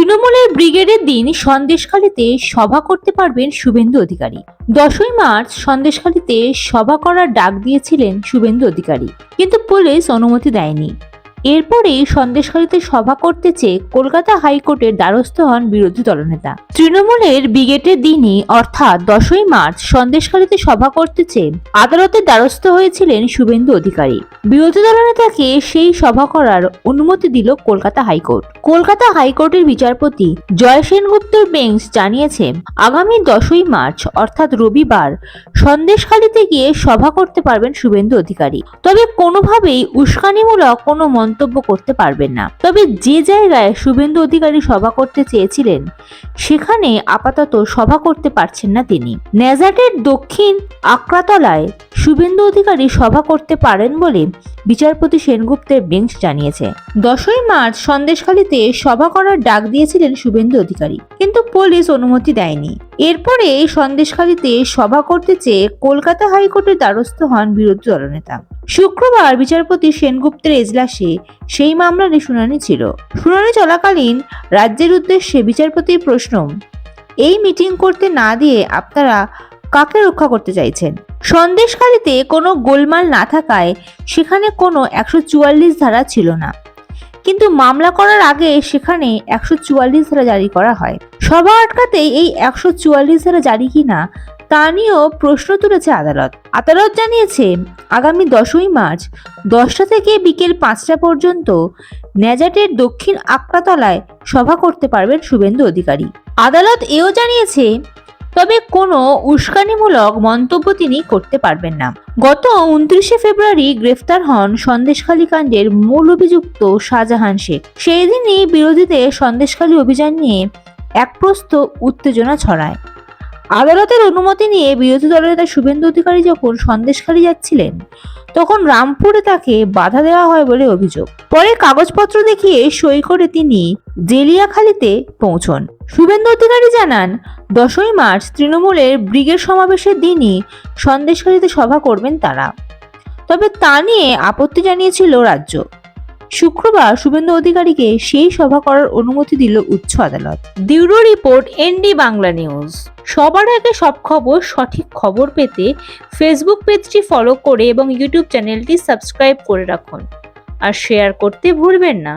তৃণমূলের ব্রিগেডের দিন সন্দেশখালীতে সভা করতে পারবেন শুভেন্দু অধিকারী। দশই মার্চ সন্দেশখালীতে সভা করার ডাক দিয়েছিলেন শুভেন্দু অধিকারী। কিন্তু পুলিশ অনুমতি দেয়নি। এরপরেই সন্দেশখালীতে সভা করতে চেয়ে কলকাতা হাইকোর্টের দ্বারস্থ হন বিরোধী দলনেতা। তৃণমূলের ব্রিগেডের দিনই, অর্থাৎ দশই মার্চ, সন্দেশখালীতে সভা করতে চেয়ে আদালতের দ্বারস্থ হয়েছিলেন শুভেন্দু অধিকারী। বিরোধী দলনেতাকে সেই সভা করার অনুমতি দিল কলকাতা হাইকোর্ট। কলকাতা হাইকোর্টের বিচারপতি জয় সেনগুপ্তর বেঞ্চ জানিয়েছে আগামী দশই মার্চ, অর্থাৎ রবিবার, সন্দেশখালীতে গিয়ে সভা করতে পারবেন শুভেন্দু অধিকারী। তবে কোনোভাবেই উস্কানিমূলক কোনো মন্তব্য করতে পারবেন না। তবে যে জায়গায় শুভেন্দু অধিকারী সভা করতে চেয়েছিলেন, সেখানে আপাতত সভা করতে পারছেন না তিনি। নেজাটের দক্ষিণ আক্রাতলায় শুভেন্দু অধিকারী সভা করতে পারেন বলে বিচারপতি সেনগুপ্তের বেঞ্চ জানিয়েছে। দশই মার্চ সন্দেশখালীতে সভা করার ডাক দিয়েছিলেন শুভেন্দু অধিকারী, কিন্তু পুলিশ অনুমতি দেয়নি। এরপরে এই সন্দেশখালীতে সভা করতে চেয়ে কলকাতা হাইকোর্টের দ্বারস্থ হন বিরোধী দলনেতা। শুক্রবার বিচারপতি সেনগুপ্তের এজলাসে সেই মামলার শুনানি ছিল। শুনানি চলাকালীন রাজ্যের উদ্দেশ্যে বিচারপতির প্রশ্ন, এই মিটিং করতে না দিয়ে আপনারা কাকে রক্ষা করতে চাইছেন? সন্দেশখালীতে কোনো গোলমাল না থাকায় সেখানে কোনো একশো চুয়াল্লিশ ধারা ছিল না। কিন্তু মামলা করার আগে সেখানে একশো চুয়াল্লিশ ধারা জারি করা হয়। সভা আটকাতে এই একশো চুয়াল্লিশ ধারা জারি কিনা, তা নিয়েও প্রশ্ন তুলেছে আদালত। আদালত জানিয়েছে, আগামী দশই মার্চ দশটা থেকে বিকেল পাঁচটা পর্যন্ত ন্যাজাটের দক্ষিণ আকরাতলায় সভা করতে পারবেন শুভেন্দু অধিকারী। আদালত এও জানিয়েছে তবে কোনো উস্কানিমূলক মন্তব্য তিনি করতে পারবেন না। গত উনত্রিশে ফেব্রুয়ারি গ্রেফতার হন সন্দেশখালী কাণ্ডের মূল অভিযুক্ত শাহজাহান শেখ। সেই দিনই বিরোধীদের সন্দেশখালী অভিযান নিয়ে এক প্রস্থ উত্তেজনা ছড়ায়। আদালতের অনুমতি নিয়ে বিরোধী দলের নেতা শুভেন্দু অধিকারী যখন সন্দেশখালী যাচ্ছিলেন তখন রামপুরে তাকে বাধা দেওয়া হয় বলে অভিযোগ। পরে কাগজপত্র দেখিয়ে সই করে তিনি জেলিয়াখালীতে পৌঁছন। শুভেন্দু অধিকারী জানান, দশই মার্চ তৃণমূলের ব্রিগেড সমাবেশের দিনই সন্দেশকারীতে সভা করবেন তারা। তবে তা নিয়ে আপত্তি জানিয়েছিল রাজ্য। শুক্রবার শুভেন্দু অধিকারীকে সেই সভা করার অনুমতি দিল উচ্চ আদালত। Bureau report, ND Bangla news. সবার আগে সব খবর, সঠিক খবর পেতে ফেসবুক পেজটি ফলো করে এবং ইউটিউব চ্যানেলটি সাবস্ক্রাইব করে রাখুন। আর শেয়ার করতে ভুলবেন না।